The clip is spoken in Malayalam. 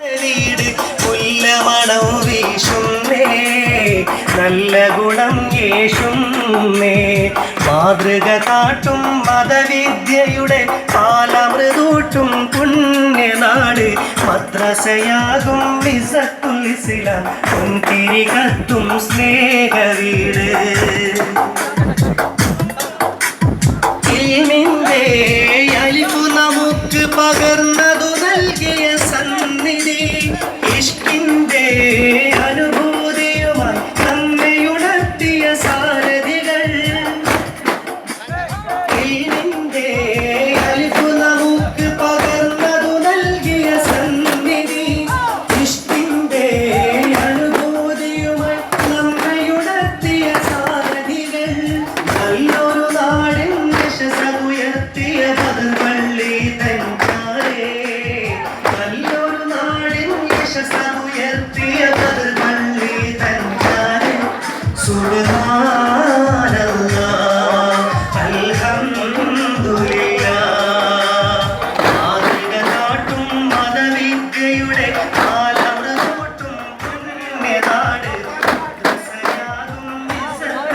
വീട് പുല്ലമണം വീശുന്നേ നല്ല ഗുണം യേശുന്നേ മാതൃക കാട്ടും മതവിദ്യയുടെ പാലമൃതൂട്ടും പുണ്യനാട്. മദ്രസയാകും വിസത്തുലിസില പൊൻതിരി കത്തും സ്നേഹവീട്. ഇൽമിന്റെ അലിപ്പു നമുക്ക് പകർന്നതു നൽകിയ സന്നിധി ഇഷ്കിന്റെ അനുഭൂതിയുമായി നമ്മയുണർത്തിയ സാരഥികൾ. to.